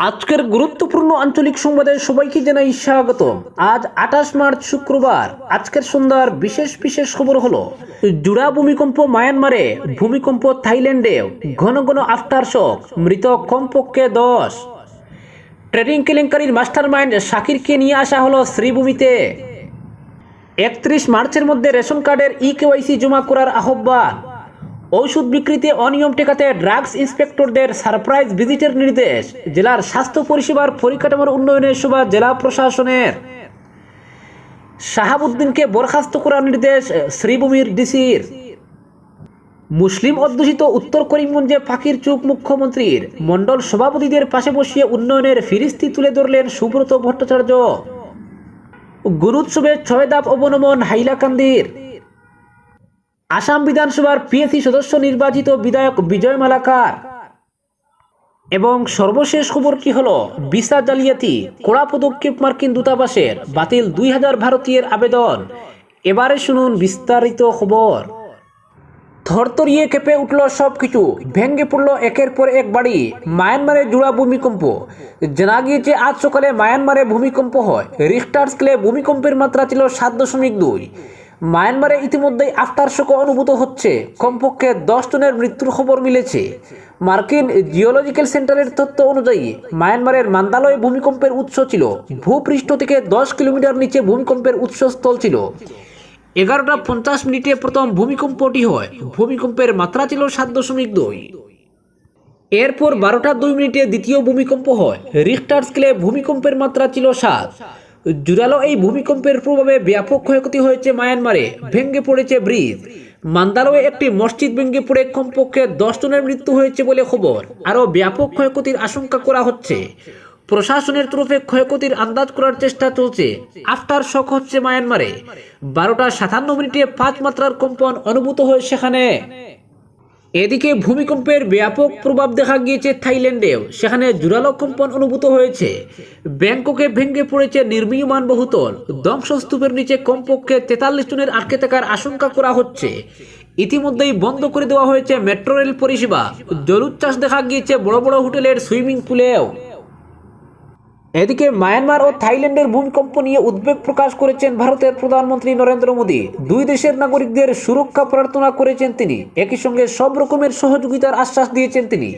আজকের গুরুত্বপূর্ণ আঞ্চলিক সংবাদে সবাইকে জানাই স্বাগত আজ আঠাশ মার্চ শুক্রবার। আজকের সন্ধ্যার বিশেষ বিশেষ খবর হলো, জুড়া ভূমিকম্প মায়ানমারে, ভূমিকম্প থাইল্যান্ডে, ঘন ঘন আফটার শক, মৃত কমপক্ষে দশ। ট্রেডিং কেলেঙ্কারির মাস্টার মাইন্ড শাকিরকে নিয়ে আসা হলো শ্রীভূমিতে। একত্রিশ মার্চের মধ্যে রেশন কার্ডের ই কেওয়াইসি জমা করার আহ্বান। ঔষধ বিক্রিতে অনিয়ম টেকাতে ড্রাগস ইন্সপেক্টরদের সারপ্রাইজ ভিজিটের নির্দেশ, জেলার স্বাস্থ্য পরিষেবার পরিকাঠামোর উন্নয়নের সভা জেলা প্রশাসনের। শাহাবুদ্দিনকে বরখাস্ত করার নির্দেশ শ্রীভূমির ডিসির। মুসলিম অধ্যুষিত উত্তর করিমগঞ্জে পাখির চুপ মুখ্যমন্ত্রীর। মণ্ডল সভাপতিদের পাশে বসিয়ে উন্নয়নের ফিরিস্তি তুলে ধরলেন সুব্রত ভট্টাচার্য। গুরুৎসবে ছয় ধাপ অবনমন হাইলাকান্দির। আসাম বিধানসভার পিএসসি সদস্য নির্বাচিত বিধায়ক বিজয় মালাকার। এবং সর্বশেষ খবরটি হল? ভিসা জালিয়াতি, কড়া পদক্ষেপ মার্কিন দূতাবাসের, বাতিল দুই হাজার ভারতীয়ের আবেদন। এবারে শুনুন বিস্তারিত খবর। থরতরিয়ে কেঁপে উঠল সব কিছু ভেঙ্গে পড়ল একের পর এক বাড়ি মায়ানমারে জোড়া ভূমিকম্প। জানা গিয়েছে, আজ সকালে মায়ানমারে ভূমিকম্প হয়। রিস্টার স্কেলে ভূমিকম্পের মাত্রা ছিল সাত দশমিক দুই। মায়ানমারে ইতিমধ্যেই আফটার শোক অনুভূত হচ্ছে। কমপক্ষে দশ জনের মৃত্যুর খবর মিলেছে। মার্কিন জিওলজিক্যাল সেন্টারের তথ্য অনুযায়ী, মায়ানমারের মান্দালয়ে ভূমিকম্পের উৎস ছিল। ভূপৃষ্ঠ থেকে দশ কিলোমিটার নিচে ভূমিকম্পের উৎসস্থল ছিল। এগারোটা পঞ্চাশ মিনিটে প্রথম ভূমিকম্পটি হয়। ভূমিকম্পের মাত্রা ছিল সাত দশমিক দুই। এরপর বারোটা দুই মিনিটে দ্বিতীয় ভূমিকম্প হয়। রিক্টার স্কেলে ভূমিকম্পের মাত্রা ছিল সাত। জুড়ালো এই ভূমিকম্পের প্রভাবে ব্যাপক ক্ষয়ক্ষতি হয়েছে মায়ানমারে। ভেঙে পড়েছে ব্রিজ। মান্দালয়ে একটি মসজিদ ভেঙে পড়ে কমপক্ষে দশ জনের মৃত্যু হয়েছে বলে খবর। আরও ব্যাপক ক্ষয়ক্ষতির আশঙ্কা করা হচ্ছে। প্রশাসনের তরফে ক্ষয়ক্ষতির আন্দাজ করার চেষ্টা চলছে। আফটার শক হচ্ছে মায়ানমারে। বারোটা সাতান্ন মিনিটে পাঁচ মাত্রার কম্পন অনুভূত হয় সেখানে। এদিকে ভূমিকম্পের ব্যাপক প্রভাব দেখা গিয়েছে থাইল্যান্ডেও। সেখানে জোরালো কম্পন অনুভূত হয়েছে। ব্যাংককে ভেঙে পড়েছে নির্মীয়মান বহুতল। ধ্বংসস্তূপের নিচে কমপক্ষে তেতাল্লিশ জনের আটকে থাকার আশঙ্কা করা হচ্ছে। ইতিমধ্যেই বন্ধ করে দেওয়া হয়েছে মেট্রো রেল পরিষেবা। জলুচ্ছ্বাস দেখা গিয়েছে বড় বড় হোটেলের সুইমিং পুলেও। এদিকে মায়ানমার ও থাইল্যান্ডের ভূমিকম্প নিয়ে উদ্বেগ প্রকাশ করেছেন ভারতের প্রধানমন্ত্রী নরেন্দ্র মোদী। দুই দেশের নাগরিকদের সুরক্ষা প্রার্থনা করেছেন তিনি। একই সঙ্গে সব রকমের সহযোগিতার আশ্বাস দিয়েছেন তিনি।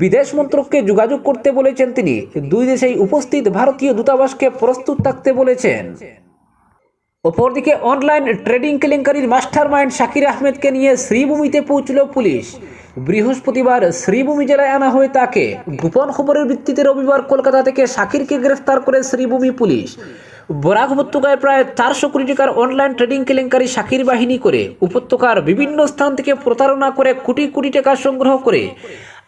বিদেশ মন্ত্রককে যোগাযোগ করতে বলেছেন তিনি। দুই দেশেই উপস্থিত ভারতীয় দূতাবাসকে প্রস্তুত থাকতে বলেছেন। অপরদিকে অনলাইন ট্রেডিং কেলেঙ্কারির মাস্টার মাইন্ড শাকির আহমেদকে নিয়ে শ্রীভূমিতে পৌঁছল পুলিশ। বৃহস্পতিবার শ্রীভূমি জেলায় আনা হয় তাকে। গোপন খবরের ভিত্তিতে রবিবার কলকাতা থেকে শাকিরকে গ্রেফতার করে শ্রীভূমি পুলিশ। বরাক উপত্যকায় প্রায় চারশো কোটি টাকার অনলাইন ট্রেডিং কেলেঙ্কারি শাকির বাহিনী করে। উপত্যকার বিভিন্ন স্থান থেকে প্রতারণা করে কোটি কোটি টাকা সংগ্রহ করে।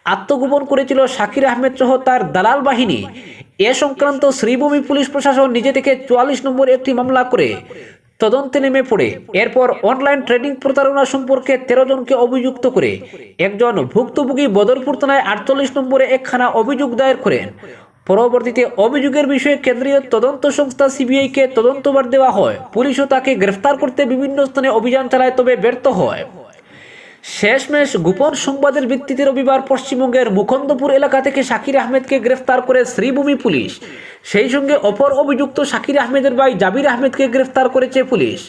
আত্মগোপন করেছিল শাকির আহমেদ সহ তার দালাল বাহিনী। এ সংক্রান্ত শ্রীভূমি পুলিশ প্রশাসন নিজে থেকে চুয়াল্লিশ নম্বর একটি মামলা করে তদন্তে নেমে পড়ে। এরপর অনলাইন ট্রেডিং প্রতারণা সম্পর্কে তেরো জনকে অভিযুক্ত করে একজন ভুক্তভোগী বদরপুর থানায় আটচল্লিশ নম্বরে একখানা অভিযোগ দায়ের করেন। পরবর্তীতে অভিযোগের বিষয়ে কেন্দ্রীয় তদন্ত সংস্থা সিবিআইকে তদন্তবার দেওয়া হয়। পুলিশও তাকে গ্রেফতার করতে বিভিন্ন স্থানে অভিযান চালায়, তবে ব্যর্থ হয়। শেষমেশ গোপন সংবাদের ভিত্তিতে রবিবার পশ্চিমবঙ্গের মুকন্দপুর এলাকা থেকে শাকির আহমেদকে গ্রেফতার করে শ্রীভূমি পুলিশ। সেই সঙ্গে অপর অভিযুক্ত শাকির আহমেদের ভাই জাবির আহমেদকে গ্রেফতার করেছে পুলিশ।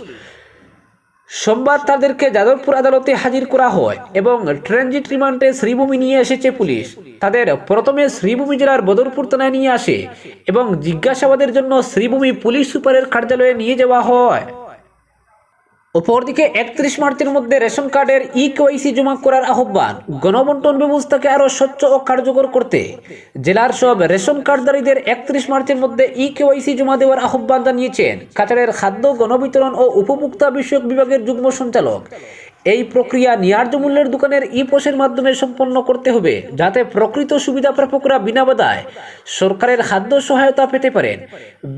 সোমবার তাদেরকে যাদবপুর আদালতে হাজির করা হয় এবং ট্রানজিট রিমান্ডে শ্রীভূমি নিয়ে এসেছে পুলিশ। তাদের প্রথমে শ্রীভূমি জেলার বদরপুর থানায় নিয়ে আসে এবং জিজ্ঞাসাবাদের জন্য শ্রীভূমি পুলিশ সুপারের কার্যালয়ে নিয়ে যাওয়া হয়। অপরদিকে একত্রিশ মার্চের মধ্যে রেশন কার্ডের ই কেওয়াইসি জমা করার আহ্বান। গণবন্টন ব্যবস্থাকে আরও স্বচ্ছ ও কার্যকর করতে। জেলার সব রেশন কার্ডধারীদের একত্রিশ মার্চের মধ্যে ই কেওয়াইসি জমা দেওয়ার আহ্বান জানিয়েছেন কাছাড়ের খাদ্য, গণবিতরণ ও উপভোক্তা বিষয়ক বিভাগের যুগ্ম সঞ্চালক। এই প্রক্রিয়া ন্যায্য মূল্যের দোকানের ই পোষের মাধ্যমে সম্পন্ন করতে হবে, যাতে প্রকৃত সুবিধা প্রাপকরা বিনা বাধায় সরকারের খাদ্য সহায়তা পেতে পারেন।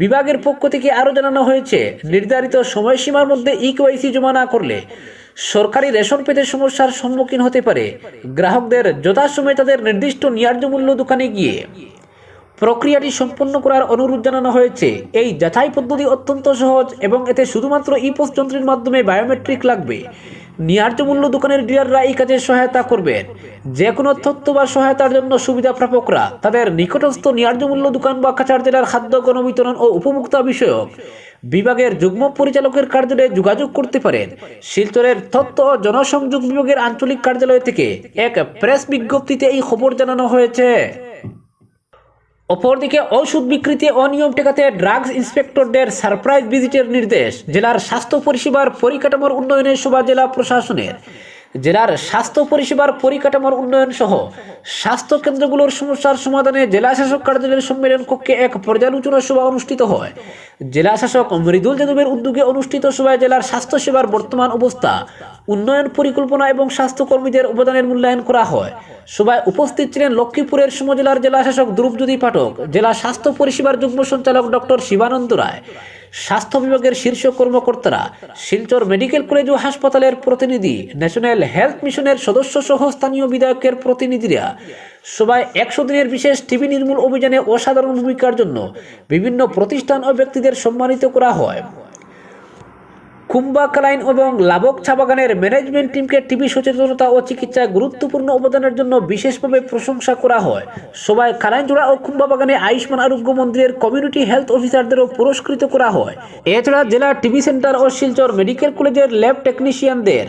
বিভাগের পক্ষ থেকে আরও জানানো হয়েছে, নির্ধারিত সময়সীমার মধ্যে ই কেওয়াইসি জমা না করলে সরকারি রেশন পেতে সমস্যার সম্মুখীন হতে পারে। গ্রাহকদের যথাসময়ে তাদের নির্দিষ্ট ন্যায্য মূল্য দোকানে গিয়ে। প্রক্রিয়াটি সম্পন্ন করার অনুরোধ জানানো হয়েছে। এই যাচাই পদ্ধতি অত্যন্ত সহজ এবং এতে শুধুমাত্র ই পোস্ট যন্ত্রের মাধ্যমে বায়োমেট্রিক লাগবে। ন্যায্য মূল্য দোকানের ডিলাররা এই কাজে সহায়তা করবেন। যে কোনো তথ্য বা সহায়তার জন্য সুবিধা প্রাপকরা তাদের নিকটস্থ ন্যায্য মূল্য দোকান বা কাছাড় জেলার খাদ্য, গণবিতরণ ও উপভোক্তা বিষয়ক বিভাগের যুগ্ম পরিচালকের কার্যালয়ে যোগাযোগ করতে পারেন। শিলচরের তথ্য ও জনসংযোগ বিভাগের আঞ্চলিক কার্যালয় থেকে এক প্রেস বিজ্ঞপ্তিতে এই খবর জানানো হয়েছে। অপরদিকে ওষুধ বিক্রিতে অনিয়ম টেকাতে ড্রাগস ইন্সপেক্টরদের সারপ্রাইজ ভিজিটের নির্দেশ জেলার স্বাস্থ্য পরিষেবার পরিকাঠামোর উন্নয়নের সভা জেলা প্রশাসনের। জেলার স্বাস্থ্য পরিষেবার পরিকাঠামোর উন্নয়ন সহ স্বাস্থ্য কেন্দ্রগুলোর সমস্যার সমাধানে জেলা শাসক কার্যালয়ের সম্মেলন কক্ষে এক পর্যালোচনা সভা অনুষ্ঠিত হয়। জেলা শাসক মৃদুল যাদবের উদ্যোগে অনুষ্ঠিত সভায় জেলার স্বাস্থ্য সেবার বর্তমান অবস্থা, উন্নয়ন পরিকল্পনা এবং স্বাস্থ্যকর্মীদের অবদানের মূল্যায়ন করা হয়। সভায় উপস্থিত ছিলেন লক্ষ্মীপুরের সমজেলার জেলা শাসক ধ্রুবজ্যোতি পাঠক, জেলা স্বাস্থ্য পরিষেবার যুগ্ম সঞ্চালক ডক্টর শিবানন্দ রায়, স্বাস্থ্য বিভাগের শীর্ষ কর্মকর্তারা, শিলচর মেডিকেল কলেজ ও হাসপাতালের প্রতিনিধি, ন্যাশনাল হেলথ মিশনের সদস্য সহ স্থানীয় বিধায়কের প্রতিনিধিরা। সবাই একশো দিনের বিশেষ টিবি নির্মূল অভিযানে অসাধারণ ভূমিকার জন্য বিভিন্ন প্রতিষ্ঠান ও ব্যক্তিদের সম্মানিত করা হয়। কুম্বাকালাইন এবং লাবক চা বাগানের ম্যানেজমেন্ট টিমকে টিবি সচেতনতা ও চিকিৎসায় গুরুত্বপূর্ণ অবদানের জন্য বিশেষভাবে প্রশংসা করা হয়। সবাই কালাইনজোড়া ও কুম্বা বাগানে আয়ুষ্মান আরোগ্য মন্দিরের কমিউনিটি হেলথ অফিসারদেরও পুরস্কৃত করা হয়। এছাড়া জেলা টিবি সেন্টার ও শিলচর মেডিকেল কলেজের ল্যাব টেকনিশিয়ানদের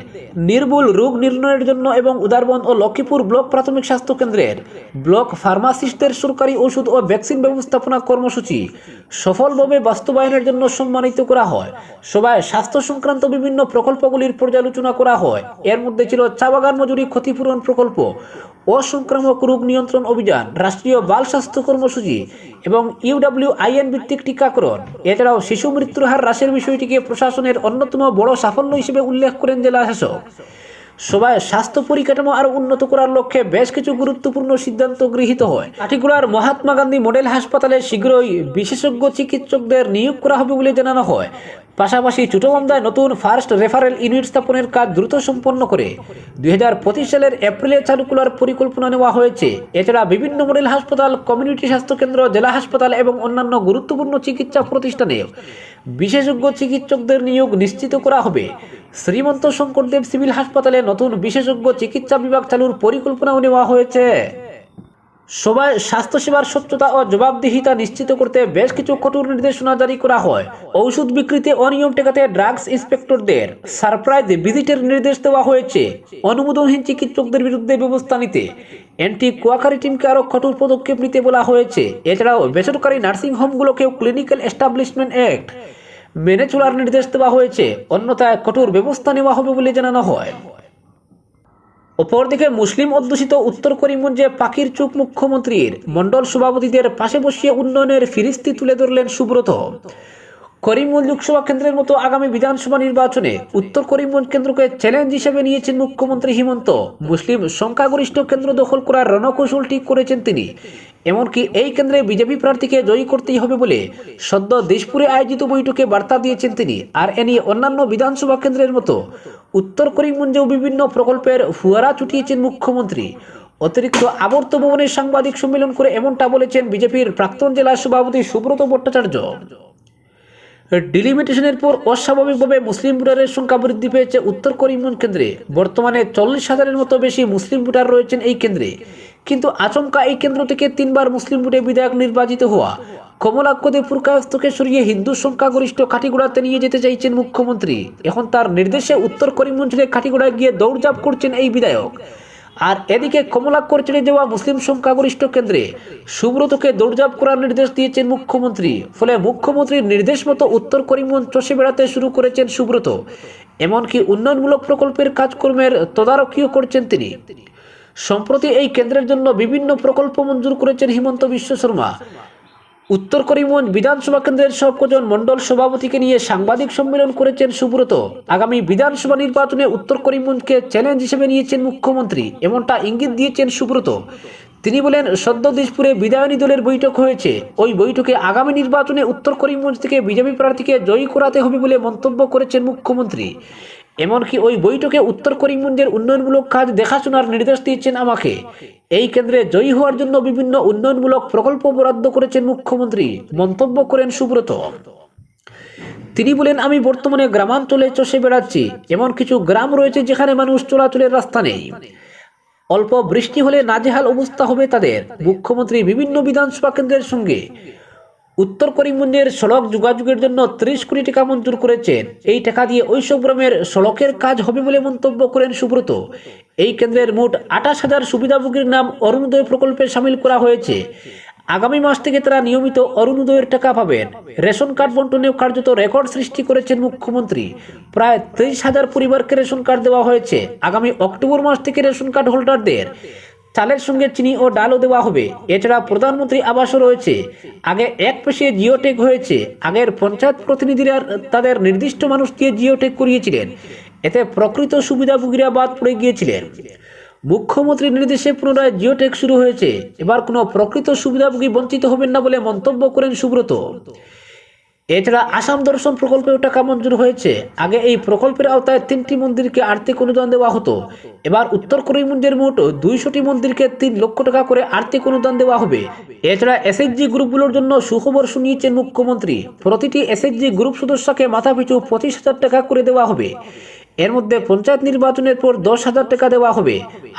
নির্ভুল রোগ নির্ণয়ের জন্য এবং উদারবন ও লক্ষ্মীপুর ব্লক প্রাথমিক স্বাস্থ্য কেন্দ্রের ব্লক ফার্মাসিস্টদের সরকারি ওষুধ ও ভ্যাকসিন ব্যবস্থাপনা কর্মসূচি সফলভাবে বাস্তবায়নের জন্য সম্মানিত করা হয়। সবাই স্বাস্থ্য সংক্রান্ত বিভিন্ন প্রকল্পগুলির পর্যালোচনা করা হয়। এর মধ্যে ছিল চা বাগান মজুরি ক্ষতিপূরণ প্রকল্প, অসংক্রামক রোগ নিয়ন্ত্রণ অভিযান, রাষ্ট্রীয় বাল স্বাস্থ্য কর্মসূচি এবং ইউডাব্লিউ আইএন ভিত্তিক টিকাকরণ। এছাড়াও শিশু মৃত্যুর হার হ্রাসের বিষয়টিকে প্রশাসনের অন্যতম বড় সাফল্য হিসেবে উল্লেখ করেন জেলা শাসক। সবাই স্বাস্থ্য পরিকাঠামো আরও উন্নত করার লক্ষ্যে বেশ কিছু গুরুত্বপূর্ণ সিদ্ধান্ত গৃহীত হয়। কাঠিগুড়ার মহাত্মা গান্ধী মডেল হাসপাতালে শীঘ্রই বিশেষজ্ঞ চিকিৎসকদের নিয়োগ করা হবে বলে জানানো হয়। পাশাপাশি চুটোবন্দায় নতুন ফার্স্ট রেফারেল ইউনিট স্থাপনের কাজ দ্রুত সম্পন্ন করে। দুই হাজার পঁচিশ সালের এপ্রিলে চালু করার পরিকল্পনা নেওয়া হয়েছে। এছাড়া বিভিন্ন মডেল হাসপাতাল, কমিউনিটি স্বাস্থ্যকেন্দ্র জেলা হাসপাতাল এবং অন্যান্য গুরুত্বপূর্ণ চিকিৎসা প্রতিষ্ঠানে বিশেষজ্ঞ চিকিৎসকদের নিয়োগ নিশ্চিত করা হবে। শ্রীমন্ত শঙ্করদেব সিভিল হাসপাতালে নতুন বিশেষজ্ঞ চিকিৎসা বিভাগ চালুর পরিকল্পনাও নেওয়া হয়েছে। সবাই স্বাস্থ্যসেবার স্বচ্ছতা ও জবাবদিহিতা নিশ্চিত করতে বেশ কিছু কঠোর নির্দেশনা জারি করা হয়। ঔষধ বিক্রিতে অনিয়ম টেকাতে ড্রাগস ইন্সপেক্টরদের সারপ্রাইজ ভিজিটের নির্দেশ দেওয়া হয়েছে। অনুমোদনহীন চিকিৎসকদের বিরুদ্ধে ব্যবস্থা নিতে। অ্যান্টি কোয়াকারি টিমকে আরও কঠোর পদক্ষেপ নিতে বলা হয়েছে। এছাড়াও বেসরকারি নার্সিং হোমগুলোকেও ক্লিনিক্যাল এস্টাবলিশমেন্ট অ্যাক্ট মেনে চলার নির্দেশ দেওয়া হয়েছে। অন্যথায় কঠোর ব্যবস্থা নেওয়া হবে বলে জানানো হয়। অপরদিকে মুসলিম অধ্যুষিত উত্তর করিমগঞ্জে পাখির চুপ মুখ্যমন্ত্রীর মণ্ডল সভাপতিদের পাশে বসিয়ে উন্নয়নের ফিরিস্তি তুলে ধরলেন সুব্রত। করিমগঞ্জ লোকসভা কেন্দ্রের মতো আগামী বিধানসভা নির্বাচনে উত্তর করিমগঞ্জ কেন্দ্রকে চ্যালেঞ্জ হিসেবে নিয়েছেন মুখ্যমন্ত্রী হিমন্ত। মুসলিম সংখ্যাগরিষ্ঠ কেন্দ্র দখল করার রণকৌশল ঠিক করেছেন তিনি। এমনকি এই কেন্দ্রে বিজেপি প্রার্থীকে জয়ী করতেই হবে বলে সদ্য দেশপুরে আয়োজিত বৈঠকে বার্তা দিয়েছেন তিনি। আর এ নিয়ে অন্যান্য বিধানসভা কেন্দ্রের মতো উত্তর করিমগঞ্জেও বিভিন্ন প্রকল্পের ফুয়ারা ছুটিয়েছেন মুখ্যমন্ত্রী। অতিরিক্ত আবর্ত ভবনের সাংবাদিক সম্মেলন করে এমনটা বলেছেন বিজেপির প্রাক্তন জেলা সভাপতি সুব্রত ভট্টাচার্য। ডিলিমিটেশনের পর অস্বাভাবিকভাবে মুসলিম ভোটারের সংখ্যা বৃদ্ধি পেয়েছে উত্তর করিমগঞ্জ কেন্দ্রে। বর্তমানে চল্লিশ হাজারের মতো বেশি মুসলিম ভোটার রয়েছেন এই কেন্দ্রে। কিন্তু আচমকা এই কেন্দ্র থেকে তিনবার মুসলিম ভোটে বিধায়ক নির্বাচিত হওয়া। কমলাক্ষদে পুরকাস্তকে সরিয়ে হিন্দু সংখ্যাগরিষ্ঠ কাঠিগোড়াতে নিয়ে যেতে চাইছেন মুখ্যমন্ত্রী। এখন তার নির্দেশে উত্তর করিমগঞ্জে কাঠিগোড়ায় গিয়ে দৌড়ঝাঁপ করছেন এই বিধায়ক। আর এদিকে কমলাক্ষর ছেড়ে দেওয়া মুসলিম সংখ্যাগরিষ্ঠ কেন্দ্রে সুব্রতকে দৌড়জাপ করার নির্দেশ দিয়েছেন মুখ্যমন্ত্রী। ফলে মুখ্যমন্ত্রীর নির্দেশ মতো উত্তর করিমগঞ্জ চষে বেড়াতে শুরু করেছেন সুব্রত। এমনকি উন্নয়নমূলক প্রকল্পের কাজকর্মের তদারকিও করছেন তিনি। সম্প্রতি এই কেন্দ্রের জন্য বিভিন্ন প্রকল্প মঞ্জুর করেছেন হিমন্ত বিশ্ব শর্মা। উত্তর করিমগঞ্জ বিধানসভা কেন্দ্রের সবকজন মণ্ডল সভাপতিকে নিয়ে সাংবাদিক সম্মেলন করেছেন সুব্রত। আগামী বিধানসভা নির্বাচনে উত্তর করিমগঞ্জকে চ্যালেঞ্জ হিসেবে নিয়েছেন মুখ্যমন্ত্রী, এমনটা ইঙ্গিত দিয়েছেন সুব্রত। তিনি বলেন, সদ্য দিশপুরে বিদায়নী দলের বৈঠক হয়েছে। ওই বৈঠকে আগামী নির্বাচনে উত্তর করিমগঞ্জ থেকে বিজেপি প্রার্থীকে জয়ী করাতে হবে বলে মন্তব্য করেছেন মুখ্যমন্ত্রী। এমনকি ওই বৈঠকে উত্তর করিমগঞ্জের উন্নয়নমূলক কাজ দেখাশোনার নির্দেশ দিয়েছেন আমাকে। এই কেন্দ্রে জয়ী হওয়ার জন্য বিভিন্ন উন্নয়নমূলক প্রকল্প বরাদ্দ করেছেন মুখ্যমন্ত্রী। মন্তব্য করেন সুব্রত। তিনি বলেন, আমি বর্তমানে গ্রামাঞ্চলে চষে বেড়াচ্ছি। এমন কিছু গ্রাম রয়েছে যেখানে মানুষ চলাচলের রাস্তা নেই। অল্প বৃষ্টি হলে নাজেহাল অবস্থা হবে তাদের। মুখ্যমন্ত্রী বিভিন্ন বিধানসভা কেন্দ্রের সঙ্গে উত্তর করিমগঞ্জের সড়ক যোগাযোগের জন্য ত্রিশ কোটি টাকা মঞ্জুর করেছেন এই টাকা দিয়ে ওইসব গ্রামের সড়কের কাজ হবে বলে মন্তব্য করেন সুব্রত। এই কেন্দ্রের মোট আঠাশ হাজার সুবিধাভোগীর নাম অরুণোদয় প্রকল্পে সামিল করা হয়েছে। আগামী মাস থেকে তারা নিয়মিত অরুণোদয়ের টাকা পাবেন। রেশন কার্ড বন্টনেও কার্যত রেকর্ড সৃষ্টি করেছেন মুখ্যমন্ত্রী। প্রায় তেইশ হাজার পরিবারকে রেশন কার্ড দেওয়া হয়েছে। আগামী অক্টোবর মাস থেকে রেশন কার্ড হোল্ডারদের চালের সঙ্গে চিনি ও ডালও দেওয়া হবে। এছাড়া প্রধানমন্ত্রী আবাসও রয়েছে। আগে এক পেশে জিওটেক হয়েছে। আগের পঞ্চায়েত প্রতিনিধিরা তাদের নির্দিষ্ট মানুষ দিয়ে জিওটেক করিয়েছিলেন। এতে প্রকৃত সুবিধাভোগীরা বাদ পড়ে গিয়েছিলেন। মুখ্যমন্ত্রীর নির্দেশে পুনরায় জিওটেক শুরু হয়েছে। এবার কোনো প্রকৃত সুবিধাভোগী বঞ্চিত হবেন না বলে মন্তব্য করেন সুব্রত। এছাড়া আসাম দর্শন প্রকল্পেও টাকা মঞ্জুর হয়েছে। আগে এই প্রকল্পের আওতায় তিনটি মন্দিরকে আর্থিক অনুদান দেওয়া হতো। এবার উত্তর করিমগঞ্জের মোট দুইশোটি মন্দিরকে তিন লক্ষ টাকা করে আর্থিক অনুদান দেওয়া হবে। এছাড়া এসএইচজি গ্রুপগুলোর জন্য সুখবর শুনিয়েছেন মুখ্যমন্ত্রী। প্রতিটি এসএইচজি গ্রুপ সদস্যকে মাথাপিছু পঁচিশ হাজার টাকা করে দেওয়া হবে। এর মধ্যে পঞ্চায়েত নির্বাচনের পর দশ হাজার টাকা দেওয়া হবে।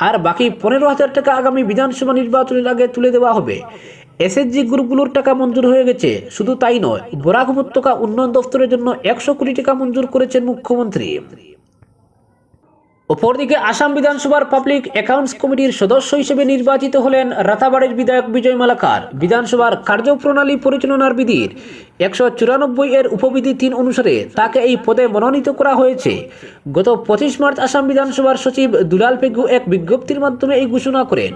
আর বাকি পনেরো হাজার টাকা আগামী বিধানসভা নির্বাচনের আগে তুলে দেওয়া হবে। এসএসজি গ্রুপগুলোর টাকা মঞ্জুর হয়ে গেছে। শুধু তাই নয়, বরাক উপত্যকা উন্নয়ন দফতরের জন্য একশো কোটি টাকা মঞ্জুর করেছেন মুখ্যমন্ত্রী। অপরদিকে আসাম বিধানসভার পাবলিক অ্যাকাউন্টস কমিটির সদস্য হিসেবে নির্বাচিত হলেন রাতাবাড়ির বিধায়ক বিজয় মালাকার। বিধানসভার কার্যপ্রণালী পরিচালনার বিধির একশো চুরানব্বই এর উপবিধি তিন অনুসারে তাকে এই পদে মনোনীত করা হয়েছে। গত পঁচিশ মার্চ আসাম বিধানসভার সচিব দুলাল পেগু এক বিজ্ঞপ্তির মাধ্যমে এই ঘোষণা করেন।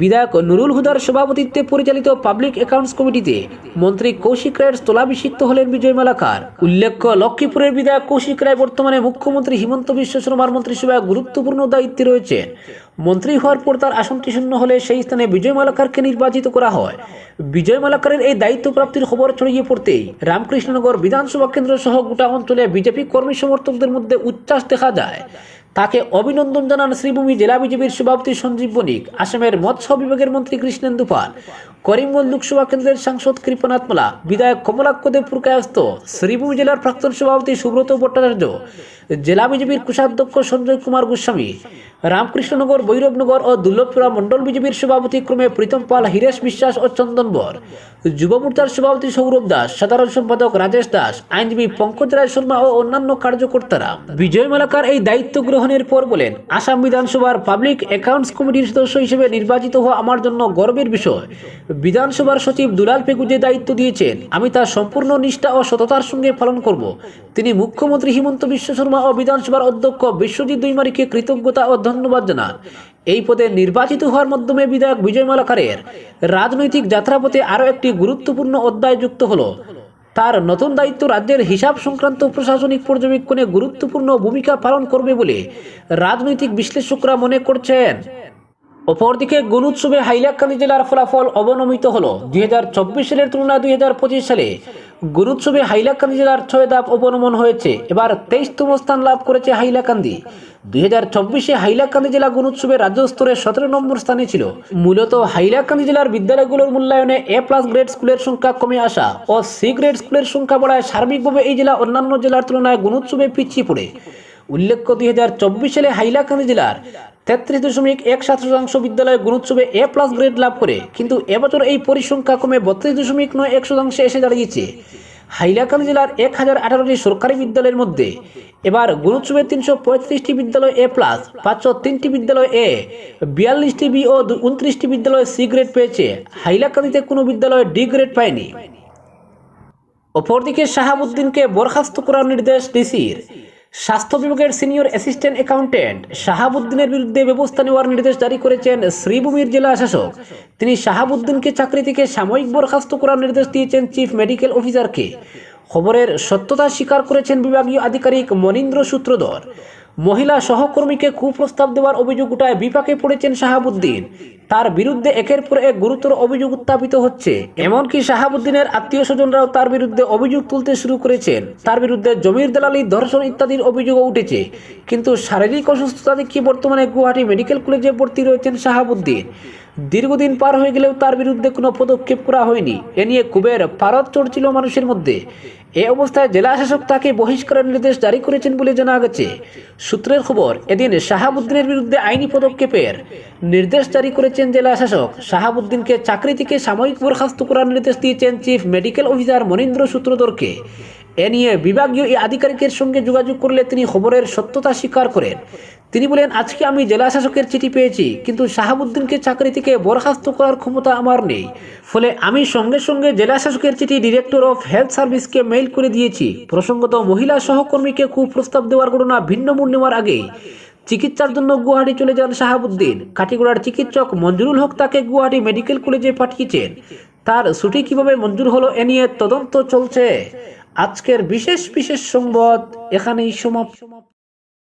বিধায়ক নুরুল হুদার সভাপতিত্বে পরিচালিত পাবলিক অ্যাকাউন্টস কমিটিতে মন্ত্রী কৌশিক রায়ের স্থলাভিষিক্ত হলেন বিজয় মালাকার। উল্লেখ্য, লক্ষ্মীপুরের বিধায়ক কৌশিক রায় বর্তমানে মুখ্যমন্ত্রী হিমন্ত বিশ্ব শর্মার মন্ত্রিসভায় গুরুত্বপূর্ণ দায়িত্বে রয়েছেন মন্ত্রী হওয়ার পর তার আসনটি শূন্য হলে সেই স্থানে বিজয় মালাকারকে নির্বাচিত করা হয়। বিজয় মালাকারের এই দায়িত্ব প্রাপ্তির খবর ছড়িয়ে পড়তেই রামকৃষ্ণনগর বিধানসভা কেন্দ্র সহ গোটা অঞ্চলে বিজেপি কর্মী সমর্থকদের মধ্যে উচ্ছ্বাস দেখা যায়। তাকে অভিনন্দন জানান শ্রীভূমি জেলা বিজেপির সভাপতি সঞ্জীব বণিক, আসামের মৎস্য বিভাগের মন্ত্রী কৃষ্ণেন্দু পাল, করিমগঞ্জ লোকসভা কেন্দ্রের সাংসদ কৃপনাথ মালা, বিধায়ক কমলাক্ষ দেব পুরকায়স্ত শ্রীভূমি জেলার প্রাক্তন সভাপতি সুব্রত ভট্টাচার্য জেলা বিজেপির কোষাধ্যক্ষ সঞ্জয় কুমার গোস্বামী, রামকৃষ্ণনগর, ভৈরবনগর ও দুর্লভপুরা মণ্ডল বিজেপির সভাপতি ক্রমে প্রীতম পাল, হিরেশ বিশ্বাস ও চন্দন বর, যুব মোর্চার সভাপতি সৌরভ দাস, সাধারণ সম্পাদক রাজেশ দাস, আইনজীবী পঙ্কজ রায় শর্মা ও অন্যান্য কার্যকর্তারা। বিজয় মালাকার এই দায়িত্ব গ্রহণের পর বলেন, আসাম বিধানসভার পাবলিক অ্যাকাউন্টস কমিটির সদস্য হিসেবে নির্বাচিত হওয়া আমার জন্য গর্বের বিষয়। বিধানসভার সচিব দুলাল পেগু যে দায়িত্ব দিয়েছেন, আমি তা সম্পূর্ণ নিষ্ঠা ও সততার সঙ্গে পালন করব। তিনি মুখ্যমন্ত্রী হিমন্ত বিশ্ব শর্মা ও বিধানসভার অধ্যক্ষ বিশ্বজিৎ দুইমারিকে কৃতজ্ঞতা ও ধন্যবাদ জানান। এই পদে নির্বাচিত হওয়ার মাধ্যমে বিধায়ক বিজয় মালাকারের রাজনৈতিক যাত্রাপথে আরও একটি গুরুত্বপূর্ণ অধ্যায় যুক্ত হলো। তার নতুন দায়িত্ব রাজ্যের হিসাব সংক্রান্ত প্রশাসনিক পর্যবেক্ষণে গুরুত্বপূর্ণ ভূমিকা পালন করবে বলে রাজনৈতিক বিশ্লেষকরা মনে করছেন। অপরদিকে গুণোৎসবে হাইলাকান্দি জেলার ফলাফল অবনমিত হল। দুই হাজার চব্বিশ সালের তুলনায় দুই হাজার পঁচিশ সালে গুণোৎসবে হাইলাকান্দি জেলার ছয় ধাপ অবনমন হয়েছে। এবার তেইশতম স্থান লাভ করেছে হাইলাকান্দি। দুই হাজার চব্বিশে হাইলাকান্দি জেলা গুরুৎসবে রাজ্য স্তরে সতেরো নম্বর স্থানে ছিল। মূলত হাইলাকান্দি জেলার বিদ্যালয়গুলোর মূল্যায়নে এ প্লাস গ্রেড স্কুলের সংখ্যা কমে আসা ও সি গ্রেড স্কুলের সংখ্যা বাড়ায় সার্বিকভাবে এই জেলা অন্যান্য জেলার তুলনায় গুরুৎসবে পিছিয়ে পড়ে। উল্লেখ্য দুই হাজার চব্বিশ সালে হাইলাকান্দি জেলার তেত্রিশ দশমিক এক সাত শতাংশ বিদ্যালয়ে গুণোৎসবে এ প্লাস গ্রেড লাভ করে, কিন্তু এবছর এই পরিসংখ্যা কমে বত্রিশ দশমিক নয় এক শতাংশে এসে দাঁড়িয়েছে হাইলাকান্দি জেলার এক হাজার আঠারোটি সরকারি বিদ্যালয়ের মধ্যে এবার গুণোৎসবের তিনশো পঁয়ত্রিশটি বিদ্যালয় এ প্লাস, পাঁচশো তিনটি বিদ্যালয় এ, বিয়াল্লিশটি বি ও উনত্রিশটি বিদ্যালয় সি গ্রেড পেয়েছে। হাইলাকান্দিতে কোনো বিদ্যালয় ডি গ্রেড পায়নি। অপরদিকে শাহাবুদ্দিনকে বরখাস্ত করার নির্দেশ ডিসির। স্বাস্থ্য বিভাগের সিনিয়র অ্যাসিস্ট্যান্ট অ্যাকাউন্টেন্ট শাহাবুদ্দিনের বিরুদ্ধে ব্যবস্থা নেওয়ার নির্দেশ জারি করেছেন শ্রীভূমির জেলা শাসক। তিনি শাহাবুদ্দিনকে চাকরি থেকে সাময়িক বরখাস্ত করার নির্দেশ দিয়েছেন চিফ মেডিকেল অফিসারকে। খবরের সত্যতা স্বীকার করেছেন বিভাগীয় আধিকারিক মনীন্দ্র সূত্রধর। মহিলা সহকর্মীকে কুপ্রস্তাব দেওয়ার অভিযোগ উঠায় বিপাকে পড়েছেন শাহাবুদ্দিন। তার বিরুদ্ধে একের পর এক গুরুতর অভিযোগ উত্থাপিত হচ্ছে। এমনকি শাহাবুদ্দিনের আত্মীয় স্বজনরাও তার বিরুদ্ধে অভিযোগ তুলতে শুরু করেছেন। তার বিরুদ্ধে জমির দালালি, ধর্ষণ ইত্যাদির অভিযোগও উঠেছে। কিন্তু শারীরিক অসুস্থতা দেখিয়ে বর্তমানে গুয়াহাটি মেডিকেল কলেজে ভর্তি রয়েছেন শাহাবুদ্দিন। দীর্ঘদিন পার হয়ে গেলেও তার বিরুদ্ধে কোনো পদক্ষেপ করা হয়নি। এ নিয়ে কুবের পারদ চড়ছিল মানুষের মধ্যে। এ অবস্থায় জেলা শাসক তাকে বহিষ্কারের নির্দেশ জারি করেছেন বলে জানা গেছে। সূত্রের খবর, এদিন শাহাবুদ্দিনের বিরুদ্ধে আইনি পদক্ষেপের নির্দেশ জারি করেছেন জেলা শাসক শাহাবুদ্দিনকে চাকরি থেকে সাময়িক বরখাস্ত করার নির্দেশ দিয়েছেন চিফ মেডিকেল অফিসার মনীন্দ্র সূত্রধরকে। এ নিয়ে বিভাগীয় এই আধিকারিকের সঙ্গে যোগাযোগ করলে তিনি খবরের সত্যতা স্বীকার করেন। তিনি বলেন, আজকে আমি জেলা শাসকের চিঠি পেয়েছি, কিন্তু শাহাবুদ্দিনকে চাকরি থেকে বরখাস্ত করার ক্ষমতা আমার নেই। ফলে আমি সঙ্গে সঙ্গে জেলা শাসকের চিঠি ডিরেক্টর অফ হেলথ সার্ভিসকে মেইল করে দিয়েছি। প্রসঙ্গত, মহিলা সহকর্মীকে কুপ্রস্তাব দেওয়ার ঘটনা ভিন্ন মোড় নেওয়ার আগেই চিকিৎসার জন্য গুয়াহাটি চলে যান শাহাবুদ্দিন। কাটিগড়ার চিকিৎসক মঞ্জুরুল হক তাকে গুয়াহাটি মেডিকেল কলেজে পাঠিয়েছেন। তার ছুটি কীভাবে মঞ্জুর হলো এ নিয়ে তদন্ত চলছে। আজকের বিশেষ বিশেষ সংবাদ এখানেই সমাপ্ত।